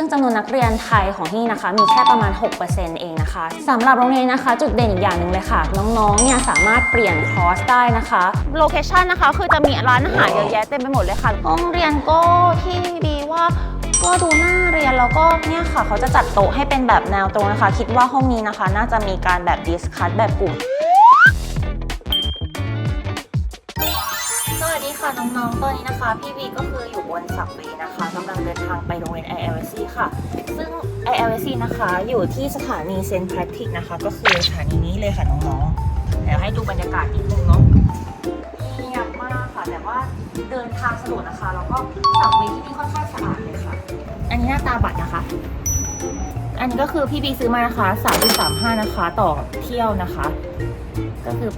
ซึ่งจำนวนนักเรียนไทยของที่นะคะ มีแค่ประมาณ 6%เองนะคะสำหรับโรงเรียนนะคะ จุดเด่นอีกอย่างหนึ่งเลยค่ะ น้องๆ เนี่ยสามารถเปลี่ยนคอร์สได้นะคะโลเคชันนะคะคือจะมีร้านอาหารเยอะแยะเต็มไปหมดเลยค่ะห้องเรียนก็ที่ดีว่าก็ดูน่าเรียนแล้วก็เนี่ยค่ะ เขาจะจัดโต๊ะให้เป็นแบบแนวตรงนะคะ คิดว่าห้องนี้นะคะ น่าจะมีการแบบดิสคัทแบบกลุ่ม น้องๆ ตอนนี้นะคะ พี่วีก็คืออยู่บนสับเวย์นะคะกำลังเดินทางไปโรงเรียน ILC ค่ะ ซึ่ง ILC นะคะอยู่ที่สถานีเซนต์แพทริกนะคะ ก็คือสถานีนี้เลยค่ะน้องๆเดี๋ยวให้ดูบรรยากาศนิดนึงเนาะเงียบมากค่ะ แต่ว่าเดินทางสะดวกนะคะ แล้วก็สับเวย์ที่นี่ค่อนข้างสะอาดเลยค่ะ อันนี้หน้าตาบัตรนะคะ อันนี้ก็คือพี่บีซื้อมานะคะ3.35นะคะ ต่อเที่ยวนะคะ ก็คือ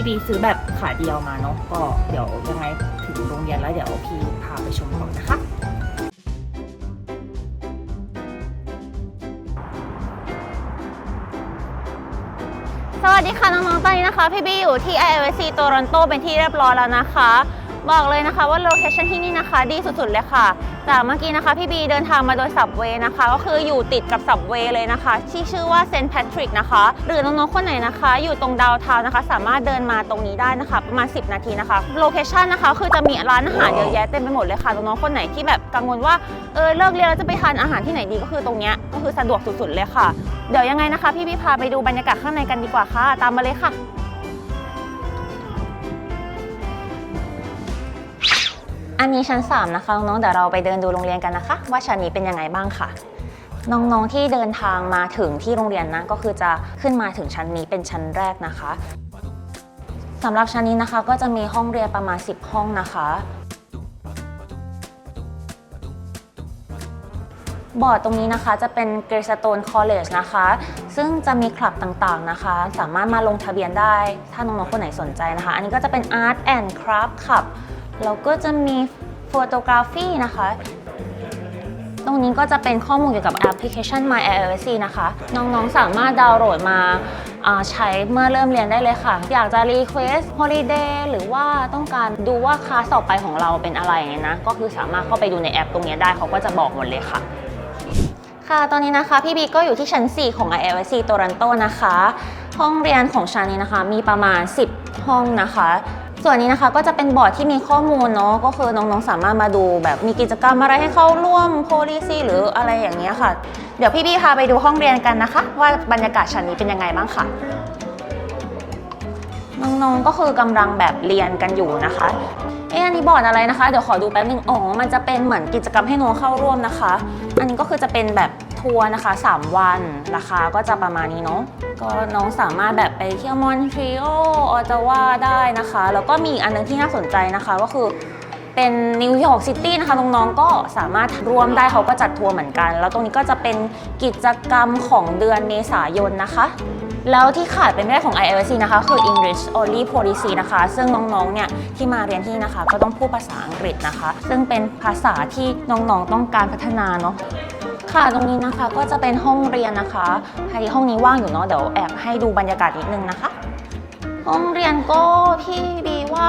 พี่บีซื้อแบบขาเดียวมาเนาะก็เดี๋ยวยังไงถึงโรงเรียนแล้วเดี๋ยวพี่พาไปชมก่อนนะคะสวัสดีค่ะน้องๆ ตอนนี้นะคะ พี่บีอยู่ที่ ILC โตรอนโตเป็นที่เรียบร้อยแล้วนะคะ บอกเลยนะคะว่าโลเคชั่นที่นี่นะคะดีสุดๆเลยค่ะ จากเมื่อกี้นะคะพี่บีเดินทางมาโดยสับเวย์นะคะ ก็คืออยู่ติดกับสับเวย์เลยนะคะ ที่ชื่อว่าเซนต์แพทริกนะคะ หรือน้องๆคนไหนนะคะ อยู่ตรงดาวทาวนะคะ สามารถเดินมาตรงนี้ได้นะคะ ประมาณ 10 นาทีนะคะโลเคชั่นนะคะคือจะมีร้านอาหารเยอะแยะเต็มไปหมดเลยค่ะน้องๆคนไหนที่แบบกังวลว่าเออเลิกเรียนแล้วจะไปทานอาหารที่ไหนดีก็คือตรงเนี้ยก็คือสะดวกสุดๆเลยค่ะ เดี๋ยวยังไงนะคะ พี่พี่พาไปดูบรรยากาศข้างในกันดีกว่าค่ะ ตามมาเลยค่ะ อันนี้ชั้น 3 นะคะน้องๆเดี๋ยวเราไปเดินดูโรงเรียนกันนะคะ ว่าชั้นนี้เป็นยังไงบ้างค่ะ น้องๆที่เดินทางมาถึงที่โรงเรียนนะก็คือจะขึ้นมาถึงชั้นนี้เป็นชั้นแรกนะคะสำหรับชั้นนี้นะคะก็จะมีห้องเรียนประมาณ 10 ห้องนะคะ บอร์ดตรงนี้นะคะจะเป็น Greystone College นะคะ ซึ่งจะมีคลับต่างๆนะคะ สามารถมาลงทะเบียนได้ถ้าน้องๆคนไหนสนใจนะคะ อันนี้ก็จะเป็น Art and Craft ครับ แล้วก็จะมี Photography นะคะ ตรงนี้ก็จะเป็นข้อมูลเกี่ยวกับแอปพลิเคชัน My ILC นะคะ น้องๆ สามารถดาวน์โหลดมาใช้เมื่อเริ่มเรียนได้เลยค่ะ อยากจะ Request Holiday หรือว่าต้องการดูว่าคลาสต่อไปของเราเป็นอะไรเงี้ยนะ ก็คือสามารถเข้าไปดูในแอปตรงนี้ได้เขาก็จะบอกหมดเลยค่ะค่ะ ตอนนี้นะคะ พี่บีก็อยู่ที่ชั้น 4 ของ ILC โตรันโตนะคะ ห้องเรียนของชั้นนี้นะคะ มีประมาณ 10 ห้องนะคะ ส่วนนี้นะคะก็จะเป็นบอร์ดที่มีข้อมูลเนาะก็คือน้องๆสามารถมาดูแบบมีกิจกรรมอะไรให้เข้าร่วม policy หรืออะไรอย่างเงี้ยค่ะ เดี๋ยวพี่บีพาไปดูห้องเรียนกันนะคะ ว่าบรรยากาศชั้นนี้เป็นยังไงบ้างค่ะน้องๆก็คือกำลังแบบเรียนกันอยู่นะคะ เอ๊ะอันนี้บอร์ดอะไรนะคะ เดี๋ยวขอดูแป๊บนึง อ๋อ มันจะเป็นเหมือนกิจกรรมให้น้องเข้าร่วมนะคะ อันนี้ก็คือจะเป็นแบบ ทัวร์นะคะ 3 วัน ราคาก็จะประมาณนี้เนาะก็น้องสามารถแบบไปเที่ยวมอนทรีโอลออตาวาได้นะคะ แล้วก็มีอีกอันนึงที่น่าสนใจนะคะก็คือเป็นนิวยอร์กซิตี้นะคะน้องๆก็สามารถร่วมได้เขาก็จัดทัวร์เหมือนกัน แล้วตรงนี้ก็จะเป็นกิจกรรมของเดือนเมษายนนะคะ แล้วที่ขาดเป็นไม่ได้ของ ILC นะคะคือ English Only Policy นะคะ ซึ่งน้องๆเนี่ยที่มาเรียนที่นะคะ ก็ต้องพูดภาษาอังกฤษนะคะ ซึ่งเป็นภาษาที่น้องๆต้องการพัฒนาเนาะ ค่ะ ตรงนี้นะคะก็จะเป็นห้องเรียนนะคะพอดีห้องนี้ว่างอยู่เนาะเดี๋ยวแอบให้ดูบรรยากาศนิดนึงนะคะ ห้องเรียนก็พี่บีว่า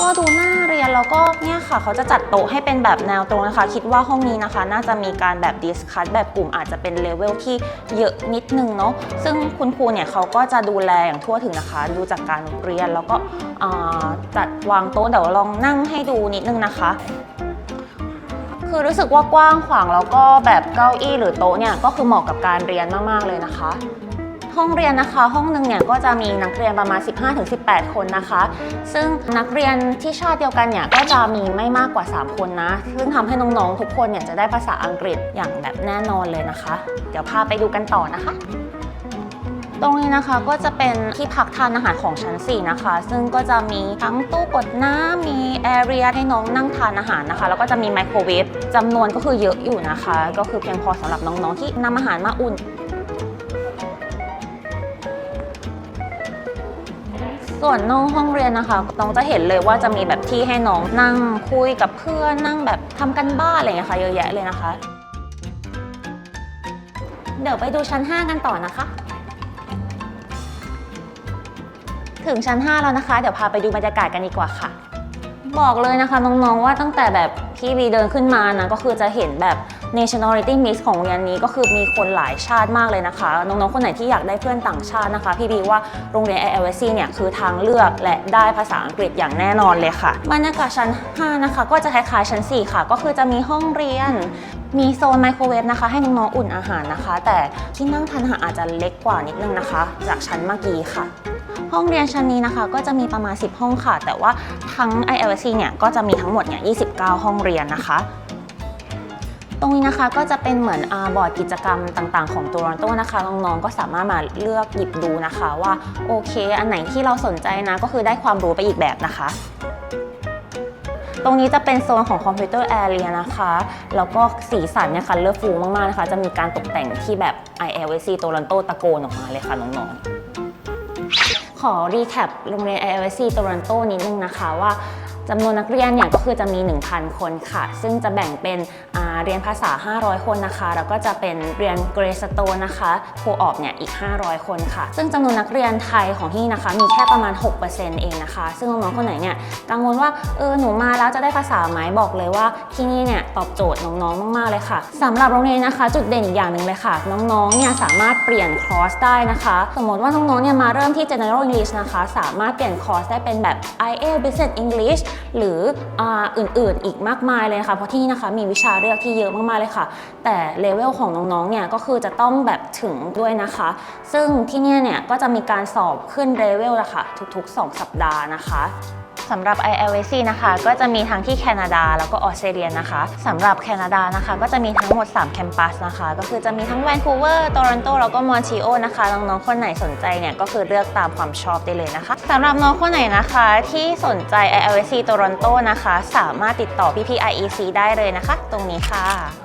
ก็ดูน่าเรียนแล้วก็เนี่ยค่ะ เขาจะจัดโต๊ะให้เป็นแบบแนวตรงนะคะ คิดว่าห้องนี้นะคะ น่าจะมีการแบบดิสคัทแบบกลุ่มอาจจะเป็นเลเวลที่เยอะนิดนึงเนาะซึ่งคุณครูเนี่ยเขาก็จะดูแลอย่างทั่วถึงนะคะ ดูจากการเรียนแล้วก็จัดวางโต๊ะเดี๋ยวลองนั่งให้ดูนิดนึงนะคะ คือรู้สึกว่ากว้างขวางแล้วก็แบบเก้าอี้หรือโต๊ะเนี่ยก็คือเหมาะกับการเรียนมากๆเลยนะคะ ห้องเรียนนะคะ ห้องหนึ่งเนี่ยก็จะมีนักเรียนประมาณ 15-18 คนนะคะ ซึ่งนักเรียนที่ชาติเดียวกันเนี่ยก็จะมีไม่มากกว่า 3 คนนะ ซึ่งทำให้น้องๆทุกคนเนี่ยจะได้ภาษาอังกฤษอย่างแบบแน่นอนเลยนะคะ เดี๋ยวพาไปดูกันต่อนะคะ ตรงนี้นะคะก็จะเป็นที่พักทานอาหารของชั้น 4 นะคะ ซึ่งก็จะมีทั้งตู้กดน้ำมีแอเรียให้น้องนั่งทานอาหารนะคะ แล้วก็จะมีไมโครเวฟจำนวนก็คือเยอะอยู่นะคะ ก็คือเพียงพอสำหรับน้องๆที่นำอาหารมาอุ่นส่วนนอกห้องเรียนนะคะน้องจะเห็นเลยว่าจะมีแบบที่ให้น้องนั่งคุยกับเพื่อนนั่งแบบทำกันบ้านอะไรอย่างเงี้ยค่ะเยอะแยะเลยนะคะ เดี๋ยวไปดูชั้น 5 กันต่อนะคะ ถึงชั้น 5 แล้วนะคะ เดี๋ยวพาไปดูบรรยากาศกันดีกว่าค่ะ บอกเลยนะคะน้องๆว่าตั้งแต่แบบพี่วีเดินขึ้นมานะก็คือจะเห็นแบบ nationality mix ของโรงเรียนนี้ก็คือมีคนหลายชาติมากเลยนะคะ น้องๆ คนไหนที่อยากได้เพื่อนต่างชาตินะคะ พี่บีว่าโรงเรียน ILC เนี่ยคือทางเลือกและได้ภาษาอังกฤษอย่างแน่นอนเลยค่ะบรรยากาศชั้น 5 นะคะ ก็จะคล้ายๆชั้น 4 ค่ะ ก็คือจะมีห้องเรียน มีโซนไมโครเวฟนะคะ ให้น้องๆ อุ่นอาหารนะคะ แต่ที่นั่งทานอาหารอาจจะเล็กกว่านิดนึงนะคะ จากชั้นเมื่อกี้ค่ะ ห้องเรียนชั้นนี้นะคะก็จะมีประมาณ 10 ห้องค่ะ แต่ว่าทั้ง ILC เนี่ยก็จะมีทั้งหมดเนี่ย29 ห้องเรียนนะคะตรงนี้นะคะก็จะเป็นเหมือนอบอร์ดกิจกรรมต่างๆ ของโตรอนโตนะคะน้องๆก็สามารถมาเลือกหยิบดูนะคะว่าโอเค อันไหนที่เราสนใจนะก็คือได้ความรู้ไปอีกแบบนะคะ ตรงนี้จะเป็นโซนของคอมพิวเตอร์แอเรียนะคะ แล้วก็สีสันเนี่ยค่ะเลือกฟูมากๆนะคะ จะมีการตกแต่งที่แบบ ILC โตรอนโตตะโกนออกมาเลยค่ะน้องๆ ขอรีแคปโรงเรียน ILC โตรอนโตนิดนึงนะคะว่า จำนวนนักเรียนเนี่ยก็คือจะมี 1,000 คนค่ะ ซึ่งจะแบ่งเป็นเรียนภาษา 500 คนนะคะ แล้วก็จะเป็นเรียนเกรสโตนะคะโคออบเนี่ยอีก 500 คนค่ะ ซึ่งจำนวนนักเรียนไทยของที่นะคะ มีแค่ประมาณ 6%เองนะคะ ซึ่งน้องๆคนไหนเนี่ยกังวลว่าเออหนูมาแล้วจะได้ภาษาไหมบอกเลยว่าที่นี่เนี่ยตอบโจทย์น้องๆ มากๆเลยค่ะสำหรับโรงเรียนนะคะ จุดเด่นอีกอย่างหนึ่งเลยค่ะ น้องๆเนี่ยสามารถเปลี่ยนคอร์สได้นะคะ สมมติว่าน้องๆเนี่ยมาเริ่มที่ General English นะคะ สามารถเปลี่ยนคอร์สได้เป็นแบบ IELTS Business English หรืออื่นๆ อีกมากมายเลยค่ะ เพราะที่นี่นะคะมีวิชาเลือกที่เยอะมากๆเลยค่ะ แต่เลเวลของน้องๆเนี่ยก็คือจะต้องแบบถึงด้วยนะคะ ซึ่งที่เนี่ยเนี่ยก็จะมีการสอบขึ้นเลเวลนะคะทุกๆ 2 สัปดาห์นะคะ สำหรับ ILC นะคะ ก็จะมีทั้งที่แคนาดาแล้วก็ออสเตรเลียนะคะสำหรับแคนาดานะคะ ก็จะมีทั้งหมด 3 แคมปัสนะคะ ก็คือจะมีทั้งแวนคูเวอร์โตรอนโตแล้วก็มอนทรีโอนะคะน้องๆคนไหนสนใจเนี่ยก็คือเลือกตามความชอบได้เลยนะคะสำหรับน้องคนไหนนะคะที่สนใจ ILC โตรอนโตนะคะ สามารถติดต่อพี่ๆ IEC ได้เลยนะคะ ตรงนี้ค่ะ